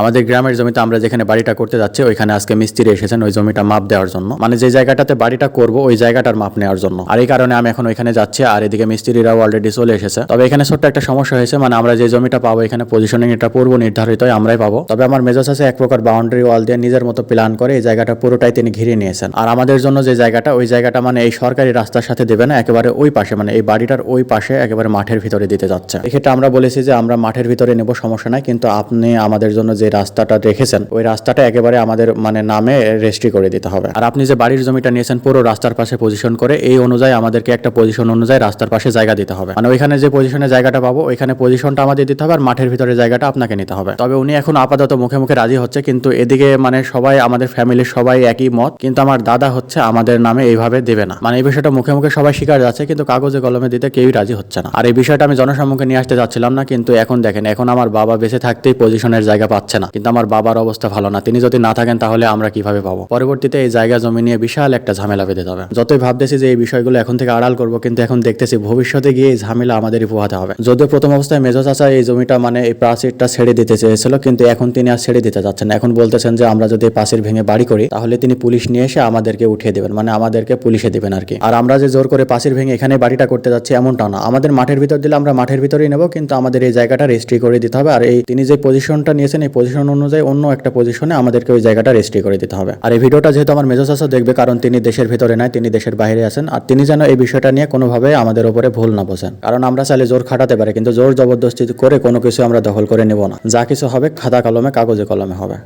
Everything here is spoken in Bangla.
আমাদের গ্রামের জমিতে আমরা যেখানে বাড়িটা করতে যাচ্ছি, ওইখানে আজকে মিস্ত্রি এসেছেন ওই জমিটা মাপ দেওয়ার জন্য। মানে যে জায়গাটাতে বাড়িটা করব, ওই জায়গাটার মাপ নেওয়ার জন্য। আর এই কারণে আমি এখন ওইখানে যাচ্ছি, আর এদিকে মিস্ত্রিরাও অলরেডি চলে এসেছে। তবে এখানে ছোট্ট একটা সমস্যা হয়েছে মানে আমরা যে জমিটা পাবো, এখানে পজিশনিং এটা পূর্ব নির্ধারিত আমরাই পাবো। তবে আমার মেজাজ আছে এক প্রকার বাউন্ডারি ওয়াল দিয়ে নিজের মতো প্ল্যান করে এই জায়গাটা পুরোটাই তিনি ঘিরে নিয়েছেন। আর আমাদের জন্য যে জায়গাটা, ওই জায়গাটা মানে এই সরকারি রাস্তার সাথে দেবে না, একেবারে ওই পাশে মানে এই বাড়িটার ওই পাশে একেবারে মাঠের ভিতরে দিতে যাচ্ছে। এক্ষেত্রে আমরা বলেছি যে আমরা মাঠের ভিতরে নেব, সমস্যা নাই। কিন্তু আপনি আমাদের জন্য যে রাস্তাটা রেখেছেন ওই রাস্তাটা একেবারে আমাদের মানে নামে রেজিস্ট্রি করে দিতে হবে। আর আপনি যে বাড়ির জমিটা নিয়েছেন, পুরো রাস্তার পাশে পজিশন করে, এই অনুযায়ী আমাদেরকে একটা পজিশন অনুযায়ী রাস্তার পাশে জায়গা দিতে হবে। মানে ওইখানে যে পজিশনে জায়গাটা পাবো, ওইখানে পজিশনটা আমাদের দিতে হবে, আর মাঠের ভিতরে জায়গাটা আপনাকে নিতে হবে। তবে উনি এখন আপাতত মুখে মুখে রাজি হচ্ছে, কিন্তু এদিকে মানে সবাই, আমাদের ফ্যামিলির সবাই একই মত, কিন্তু আমার দাদা হচ্ছে আমাদের নামে এইভাবে দেবে না। মানে এই বিষয়টা মুখে মুখে সবাই স্বীকার যাচ্ছে, কিন্তু কাগজে কলমে দিতে কেউই রাজি হচ্ছে না। আর এই বিষয়টা আমি জনসম্মুখে নিয়ে আসতে যাচ্ছিলাম না, কিন্তু এখন দেখেন, এখন আমার বাবা বেঁচে থাকতেই পজিশনের জায়গা পাচ্ছে। না। কিন্তু আমার বাবার অবস্থা ভালো না। তিনি যদি না থাকেন, তাহলে আমরা কীভাবে পাবো? পরবর্তীতে এই জায়গা জমি নিয়ে বিশাল একটা ঝামেলা বেঁধে যাবে। যতই ভাবতেছি যে এই বিষয়গুলো এখন থেকে আড়াল করব, কিন্তু এখন দেখতেছি ভবিষ্যতে গিয়ে এই ঝামেলা আমাদেরই পোহাতে হবে। যদিও প্রথম অবস্থায় মেজো চাচা এই জমিটা মানে এই প্রাচীরটা ছেড়ে দিতে চেয়েছিল, কিন্তু এখন তিনি আর ছেড়ে দিতে যাচ্ছেন এখন বলতেছেন যে আমরা যদি প্রাচীর ভেঙে বাড়ি করি, তাহলে তিনি পুলিশ নিয়ে এসে আমাদেরকে উঠিয়ে দেবেন। মানে আমাদেরকে পুলিশে দিবেন আর কি। আর আমরা যে জোর করে প্রাচীর ভেঙে এখানে বাড়িটা করতে যাচ্ছি, এমনটা না। আমাদের মাঠের ভিতর দিলে আমরা মাঠের ভিতরেই নেব, কিন্তু আমাদের এই জায়গাটা রেজিস্ট্রি করে দিতে হবে। আর এই, তিনি যে পজিশনটা নিয়েছেন, এই পজিশন অনুযায়ী অন্য একটা পজিশনে আমাদেরকে ওই জায়গাটা রেজিস্ট্রি করে দিতে হবে। আর এই ভিডিওটা যেহেতু আমার মেজো চাষা দেখবে, কারণ তিনি দেশের ভিতরে নাই, তিনি দেশের বাইরে আছেন, আর তিনি যেন এই বিষয়টা নিয়ে কোনোভাবে আমাদের উপরে ভুল না বোঝেন। কারণ আমরা চাইলে জোর খাটাতে পারি, কিন্তু জোর জবরদস্তি করে কোনো কিছু আমরা দখল করে নেব না। যা কিছু হবে খাতা কলমে, কাগজে কলমে হবে।